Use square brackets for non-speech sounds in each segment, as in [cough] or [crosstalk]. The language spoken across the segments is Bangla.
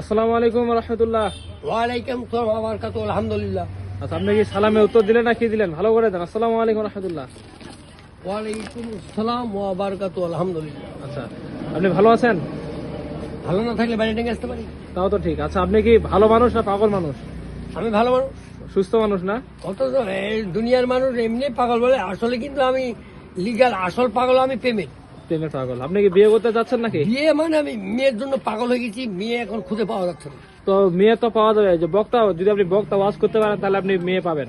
আসসালামু আলাইকুম রহমতুল্লাহ। ওয়ালাইকুম সালাম বারাকাতু আলহামদুলিল্লাহ। আচ্ছা আপনি কি সালামে উত্তর দিলেন না কি দিলেন? ভালো করে দেন। আসসালামু আলাইকুম রহমতুল্লাহ। ওয়ালাইকুম আসসালাম ওয়া বারাকাতু আলহামদুলিল্লাহ। আচ্ছা আপনি ভালো আছেন? ভালো না থাকলে বাড়ি ডেকে আসতে পারি? তাও তো ঠিক। আচ্ছা আপনি কি ভালো মানুষ না পাগল মানুষ? আমি ভালো মানুষ। সুস্থ মানুষ না? অথচ দুনিয়ার মানুষ এমনি পাগল বলে আসলে কিন্তু আমি লিগাল আসল পাগল আমি পেমেন্ট প্রেমের পাগল। আপনি কি বিয়ে করতে যাচ্ছেন নাকি? বিয়ে মানে আমি মেয়ের জন্য পাগল হয়ে গেছি মেয়ে এখন খুঁজে পাওয়া যাচ্ছে না। তো মেয়ে তো পাওয়া যাবে যে বক্তা যদি আপনি বক্তা ওয়াজ করতে পারেন তাহলে আপনি মেয়ে পাবেন।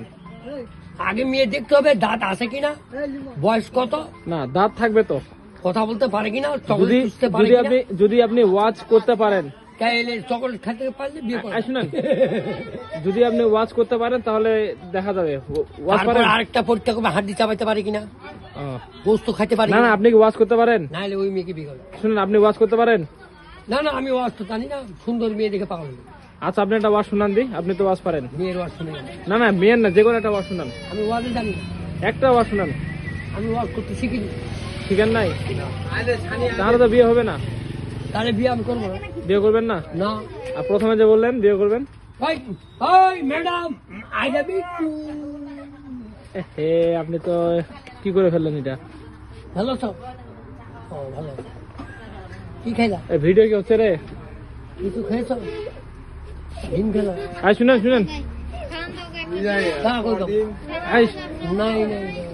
আগে মেয়ে দেখতে হবে দাঁত আছে কিনা বয়স কত? না দাঁত থাকবে তো। কথা বলতে পারে কিনা যদি যদি আপনি যদি আপনি ওয়াজ করতে পারেন। তাইলে চকলেট খেতে পারলে বিয়ে করে শুনেন। যদি আপনি ওয়াজ করতে পারেন তাহলে দেখা যাবে। ওয়াজ আরেকটা পরীক্ষা করবে হাড্ডি চাবাইতে পারে কিনা। গোস্ত খাইতে পারে না না আপনি কি ওয়াজ করতে পারেন? নাহলে ওই মেয়েকে বিয়ে করবে শুনুন আপনি ওয়াজ করতে পারেন? না না আমি ওয়াজ তো জানি না সুন্দর মেয়ে দেখে পাগল আচ্ছা আপনি একটা ওয়াজ শুনান দি আপনি তো ওয়াজ পারেন। মেয়ের ওয়াজ শুনে না। না না মেয়ের না যে কোনো একটা ওয়াজ শুনান। আমি ওয়াজে জানি না। একটা ওয়াজ শুনান। আমি ওয়াজ করতে শিখিনি। শিখেন নাই? তাহলে তো বিয়ে হবে না। তাহলে বিয়ে আমি করব না। বিয়ে করবেন না? না। আর প্রথমে যে বললেন বিয়ে করবেন? ওই ওই ম্যাডাম আই লাভ ইউ হে আপনি তো কি করে ফেললেন এটা? ভালো তো। ও ভালো। কি খাইলা? এই ভিডিও কি হচ্ছে রে? কিছু খেয়েছ? ডিম খেলা। আই শুনেন শুনেন।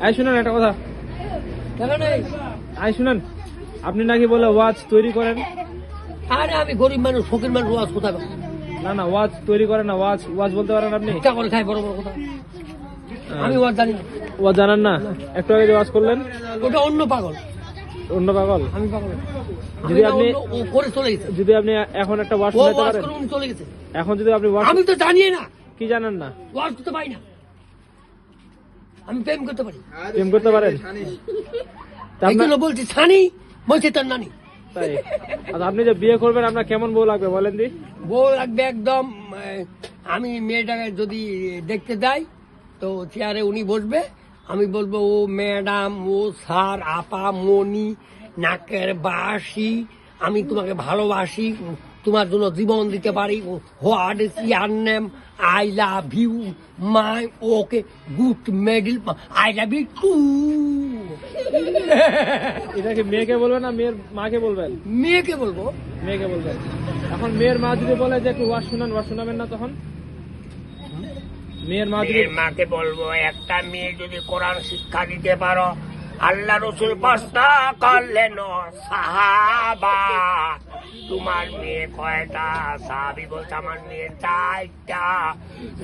আই শুনেন একটা কথা। আই শুনেন। আপনি নাকি বলে ওয়াজ তৈরি করেন? আরে আমি গরিব মানুষ ফকির মানুষ ওয়াজ কোথায় পাবো? না না ওয়াজ তৈরি করেন না ওয়াজ ওয়াজ বলতে পারেন আপনি? করে খাই বড় বড় কথা। আমি ওয়াজ জানি না। ওয়াজ জানেন না একটু আগে যে ওয়াজ করলেন? ওটা অন্য পাগল। অন্য পাগল? আমি পাগল। যদি আপনি- ও করে চলে গেছে। যদি আপনি এখন একটা ওয়াজ ও শোনাতে পারেন। চলে গেছে। এখন যদি আপনি ওয়াজ আমি তো জানি না। কি জানেন না? ওয়াজ করতে পারি না। আমি প্রেম করতে পারি। প্রেম করতে পারেন? বলছি ছানি বলছে তার নানি। তাই। আচ্ছা আপনি যে বিয়ে করবেন আপনার কেমন বউ লাগবে বলেন দি। বউ লাগবে একদম আমি মেয়েটাকে যদি দেখতে যাই তো চেয়ারে উনি বসবে আমি বলব ও ম্যাডাম ও স্যার আপা মনি নাকের বাসি আমি তোমাকে ভালোবাসি তোমার জন্য জীবন দিতে পারি। What is your name? I love you my okay good medal I love you too. এটা কি মেয়েকে বলবেন না মেয়ের মাকে বলবেন? মেয়েকে বলব? মেয়েকে বলবেন। এখন মেয়ের মা যদি বলে যে একটু ওয়াজ শুনান ওয়াশ শোনাবেন না তখন? মেয়ের মা যদি মেয়ের মাকে বলব একটা মেয়ে যদি কোরআন শিক্ষা দিতে পারো আল্লাহ রসুল প্রশ্ন করলেন সাহাবা। তোমার মেয়ে কয়টা? সাহাবি বলছে আমার মেয়ে চারটা।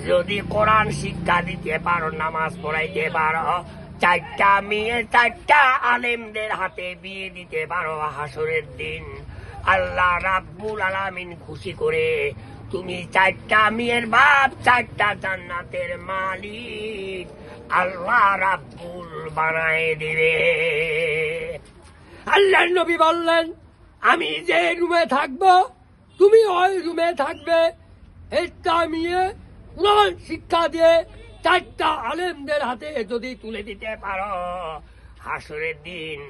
যদি কোরআন শিক্ষা দিতে পারো নামাজ পড়াইতে পারো চারটা মেয়ে চারটা আলেমদের হাতে বিয়ে দিতে পারো হাসরের দিন। আল্লাহ রাব্বুল আলামিন খুশি করে তুমি চারটা মেয়ের বাপ, চারটা জান্নাতের মালিক। আল্লাহ রাব্বুল বানায় দিবে। আল্লাহ নবী বললেন, আমি যে রুমে থাকব, তুমি ওই রুমে থাকবে। একটা মেয়ে কোরআন শিক্ষা দিয়ে চারটা আলেমদের হাতে যদি তুলে দিতে পারো। হাসরের দিন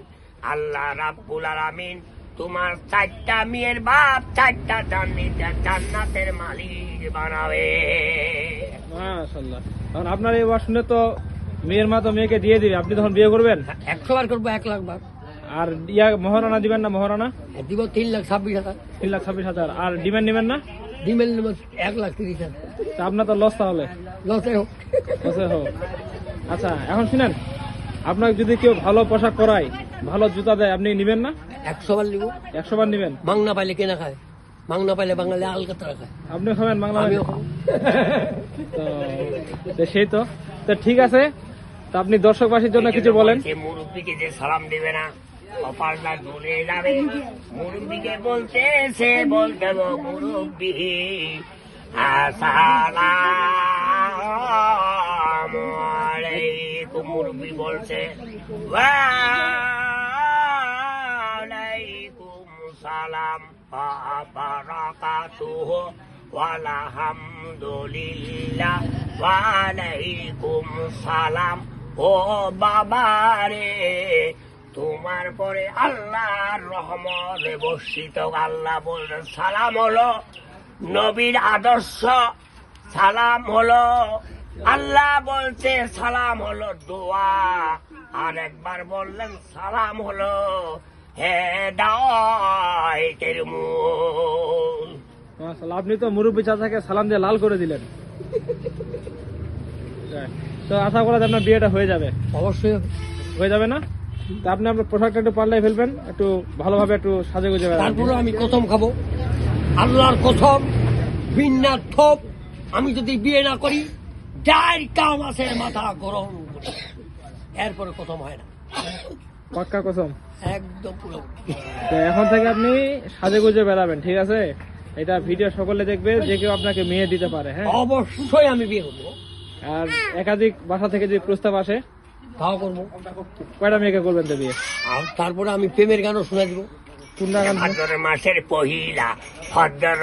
আল্লাহ রাব্বুল আলামিন তোমার চারটা মেয়ের বাপ চারটা জান্নাতের জান্নাতের মালিক বানাবে। মাশাল্লাহ এখন আপনার এই ওয়াজ শুনে তো মেয়ের মা তো মেয়েকে দিয়ে দিবে। আপনি তখন বিয়ে করবেন? একশো বার করব এক লাখ বার। আর ইয়া মহারানা দিবেন না মহারানা দিব তিন লাখ ছাব্বিশ হাজার। তিন লাখ ছাব্বিশ হাজার। আর ডিমান্ড নেবেন না? ডিমেল নেব এক লাখ তিরিশ হাজার। তা আপনার তো লস তাহলে। লসে হোক। লসে হোক। আচ্ছা এখন শুনেন আপনাকে যদি কেউ ভালো পোশাক করায় ভালো জুতা দেয় আপনি নিবেন না? একশো বার নিব একশো বার নিবেন? মাংনা পাইলে কেনা খায়? মাংনা পাইলে বাঙালি আলকাতরা খায়। আপনি খাবেন বাংলা [laughs] তো তো সেই তো। তো ঠিক আছে। তা আপনি দর্শকবাসীর জন্য কিছু বলেন। মুরব্বীকে যে সালাম দেবে না কপালটা ঝুলে যাবে। মুরব্বীকে বলতে সে বলতে মুরব্বী আসসালামু আলাইকুম। মুরব্বী বলছে ওয়ালাইকুম সালাম বারাকাতুহু আলহামদুলিল্লাহ ওয়ালাইকুম সালাম। ও বাবা রে তোমার পরে আল্লাহর রহমতে বর্ষিত, আল্লাহ বললেন, সালাম হলো নবীর আদর্শ, সালাম হলো আল্লাহ বলছে, সালাম হলো দোয়া। আর একবার বললেন, সালাম হলো হে মূল। মাশাআল্লাহ, আপনি তো মুরব্বী চাচাকে সালাম দিয়ে লাল করে দিলেন। তো আশা করা যায় আপনার বিয়েটা হয়ে যাবে। অবশ্যই। হয়ে যাবে না? তা আপনি আপনার পোশাকটা একটু পাল্লাই ফেলবেন একটু ভালোভাবে একটু সাজে গুজে তারপরে আমি কসম খাব। আল্লাহর কসম বিন্যার থপ আমি যদি বিয়ে না করি যার কাম আছে মাথা গরম করি। এরপরে কসম হয় না। পাক্কা কসম একদম তো এখন থেকে আপনি সাজে গুজে বেড়াবেন ঠিক আছে? এটা ভিডিও সকলে দেখবে যে কেউ আপনাকে মেয়ে দিতে পারে হ্যাঁ? অবশ্যই আমি বিয়ে করব। আর একাধিক বাসা থেকে যদি প্রস্তাব আসে তাও করব। কয়টা মেয়েকে করবেন তো বিয়ে আর তারপরে আমি প্রেমের গানও শোনা দিব। কোনটা গান? ভাদ্র মাসের পহিলা ভদ্র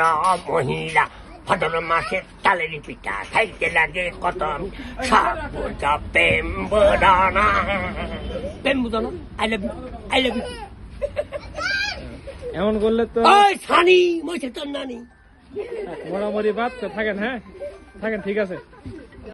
মহিলা ভাদ্র মাসের তালের পিঠা খাইতে লাগে কত সাপুজা প্রেম বদানা প্রেম বুঝো না I love you I love you এমন করলে তো ওই সানি মই তোর নানি। মরামরি বাদ তো থাকেন হ্যাঁ? থাকেন ঠিক আছে।